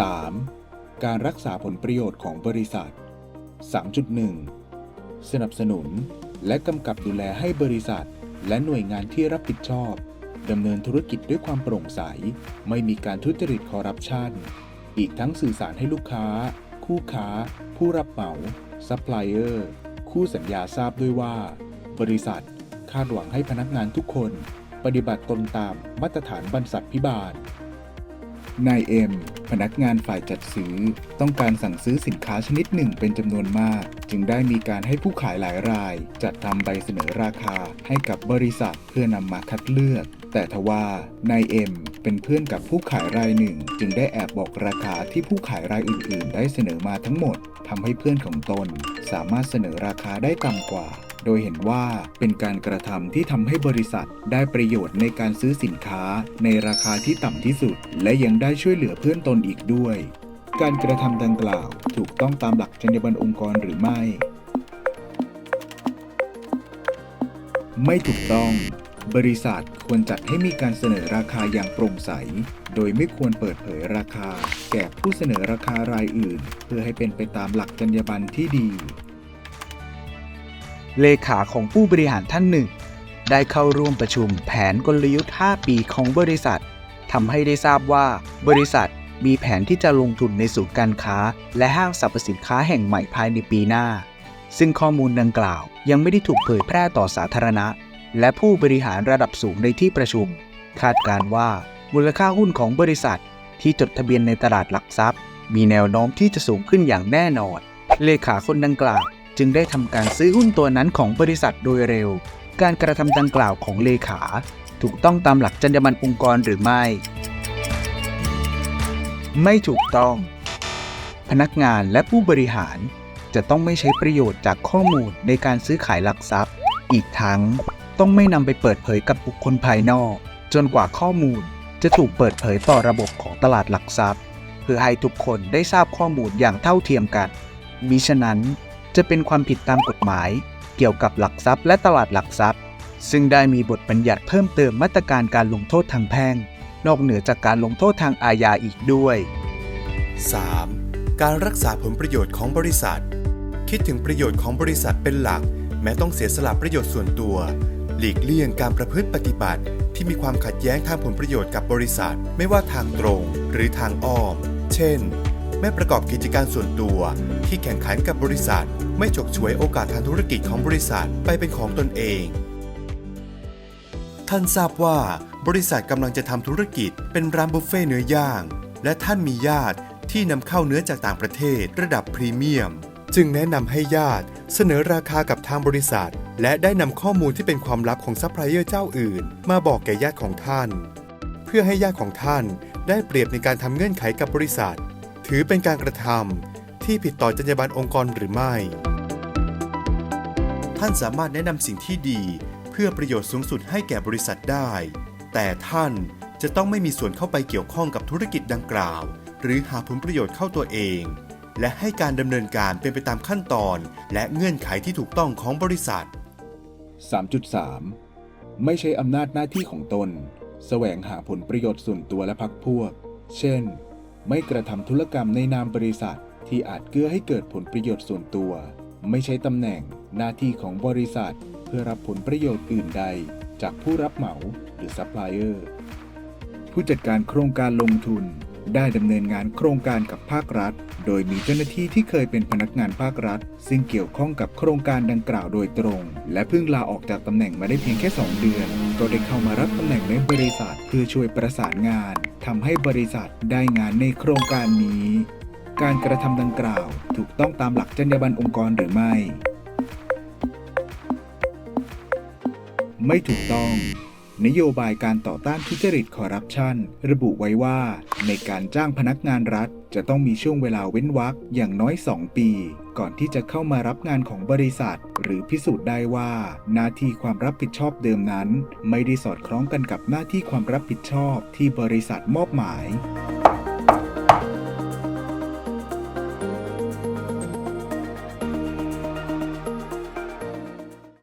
3. การรักษาผลประโยชน์ของบริษัท 3.1 สนับสนุน และกำกับดูแลให้บริษัท และหน่วยงานที่รับผิดชอบดำเนินธุรกิจด้วยความโปร่งใส ไม่มีการทุจริตคอร์รัปชัน อีกทั้งสื่อสารให้ลูกค้า คู่ค้า ผู้รับเหมาซัพพลายเออร์คู่สัญญาทราบด้วยว่า บริษัทคาดหวังให้พนักงานทุกคน ปฏิบัติตนตามมาตรฐานบรรษัทพิบาล นายเอ็มพนักงานฝ่ายจัดซื้อ ต้องการสั่งซื้อสินค้าชนิดหนึ่งเป็นจำนวนมาก จึงได้มีการให้ผู้ขายหลายราย จัดทำใบเสนอราคาให้กับบริษัทเพื่อนำมาคัดเลือก แต่ทว่านายเอ็มเป็นเพื่อนกับผู้ขายรายหนึ่ง จึงได้แอบบอกราคาที่ผู้ขายรายอื่น ๆ ได้เสนอมาทั้งหมดทำให้เพื่อนของตน สามารถเสนอราคาได้ต่ำกว่า โดยเห็นว่าเป็นการกระทำที่ทำให้บริษัทได้ประโยชน์ในการซื้อสินค้าในราคาที่ต่ำที่สุด และยังได้ช่วยเหลือเพื่อนตนอีกด้วย การกระทำดังกล่าวถูกต้องตามหลักจรรยาบรรณองค์กรหรือไม่ ไม่ถูกต้อง บริษัทควรจัดให้มีการเสนอราคาอย่างโปร่งใส โดยไม่ควรเปิดเผยราคา แก่ผู้เสนอราคารายอื่น เพื่อให้เป็นไปตามหลักจรรยาบรรณที่ดี เลขาของผู้บริหารท่านหนึ่ง ได้เข้าร่วมประชุมแผนกลยุทธ์ 5 ปีของบริษัททำให้ได้ทราบว่า บริษัทมีแผนที่จะลงทุนในศูนย์การค้า และห้างสรรพสินค้าแห่งใหม่ภายในปีหน้า ซึ่งข้อมูลดังกล่าว ยังไม่ได้ถูกเผยแพร่ต่อสาธารณะ และผู้บริหารระดับสูงในที่ประชุม คาดการว่ามูลค่าหุ้นของบริษัทที่จดทะเบียนในตลาดหลักทรัพย์ มีแนวโน้มที่จะสูงขึ้นอย่างแน่นอน เลขาคนดังกล่าว จึงได้ทำการซื้อหุ้นตัวนั้นของบริษัทโดยเร็ว การกระทำดังกล่าวของเลขา ถูกต้องตามหลักจรรยาบรรณองค์กรหรือไม่ ไม่ถูกต้อง พนักงานและผู้บริหารจะต้องไม่ใช้ประโยชน์จากข้อมูลในการซื้อขายหลักทรัพย์ อีกทั้ง ต้องไม่นำไปเปิดเผยกับบุคคลภายนอก จนกว่าข้อมูลจะถูกเปิดเผยต่อระบบของตลาดหลักทรัพย์ เพื่อให้ทุกคนได้ทราบข้อมูลอย่างเท่าเทียมกันมิฉะนั้นจะเป็นความผิดตามกฎหมาย เกี่ยวกับหลักทรัพย์และตลาดหลักทรัพย์ ซึ่งได้มีบทบัญญัติเพิ่มเติมมาตรการการลงโทษทางแพ่ง นอกเหนือจากการลงโทษทางอาญาอีกด้วย 3. การรักษาผลประโยชน์ของบริษัท คิดถึงประโยชน์ของบริษัทเป็นหลัก แม้ต้องเสียสละประโยชน์ส่วนตัว หลีกเลี่ยงการประพฤติปฏิบัติ ที่มีความขัดแย้งทางผลประโยชน์กับบริษัท ไม่ว่าทางตรงหรือทางอ้อม เช่น ไม่ประกอบกิจการส่วนตัวที่แข่งขันกับบริษัท ไม่ฉกฉวยโอกาสทางธุรกิจของบริษัทไปเป็นของตนเอง ท่านทราบว่าบริษัทกำลังจะทำธุรกิจเป็นร้านบุฟเฟ่เนื้อย่าง และท่านมีญาติที่นำเข้าเนื้อจากต่างประเทศระดับพรีเมียม จึงแนะนำให้ญาติเสนอราคากับทางบริษัท และได้นำข้อมูลที่เป็นความลับของซัพพลายเออร์เจ้าอื่น มาบอกแก่ญาติของท่าน เพื่อให้ญาติของท่านได้เปรียบในการทำเงื่อนไขกับบริษัท ถือเป็นการกระทำที่ผิดต่อจรรยาบรรณองค์กรหรือไม่ ท่านสามารถแนะนำสิ่งที่ดี เพื่อประโยชน์สูงสุดให้แก่บริษัทได้ แต่ท่านจะต้องไม่มีส่วนเข้าไปเกี่ยวข้องกับธุรกิจดังกล่าว หรือหาผลประโยชน์เข้าตัวเอง และให้การดำเนินการเป็นไปตามขั้นตอน และเงื่อนไขที่ถูกต้องของบริษัท 3.3 ไม่ใช้อำนาจหน้าที่ของตน แสวงหาผลประโยชน์ส่วนตัวและพรรคพวก เช่น ไม่กระทำธุรกรรมในนามบริษัท ที่อาจเกื้อให้เกิดผลประโยชน์ส่วนตัว ไม่ใช้ตำแหน่งหน้าที่ของบริษัท เพื่อรับผลประโยชน์อื่นใด จากผู้รับเหมาหรือซัพพลายเออร์ผู้จัดการโครงการลงทุน ได้ดำเนินงานโครงการกับภาครัฐ โดยมีเจ้าหน้าที่ที่เคยเป็นพนักงานภาครัฐ ซึ่งเกี่ยวข้องกับโครงการดังกล่าวโดยตรง และเพิ่งลาออกจากตำแหน่งมาได้เพียงแค่ 2 เดือน ก็ได้เข้ามารับตำแหน่งในบริษัทเพื่อช่วยประสานงานทำให้บริษัทได้งานในโครงการนี้ การกระทำดังกล่าว ถูกต้องตามหลักจรรยาบรรณองค์กรหรือไม่ ไม่ถูกต้อง นโยบายการต่อต้านทุจริตคอร์รัปชันระบุไว้ว่า ในการจ้างพนักงานรัฐ จะต้องมีช่วงเวลาเว้นวรรคอย่างน้อย 2 ปี ก่อนที่จะเข้ามารับงานของบริษัท หรือพิสูจน์ได้ว่า หน้าที่ความรับผิดชอบเดิมนั้น ไม่ได้สอดคล้องกันกับหน้าที่ความรับผิดชอบที่บริษัทมอบหมาย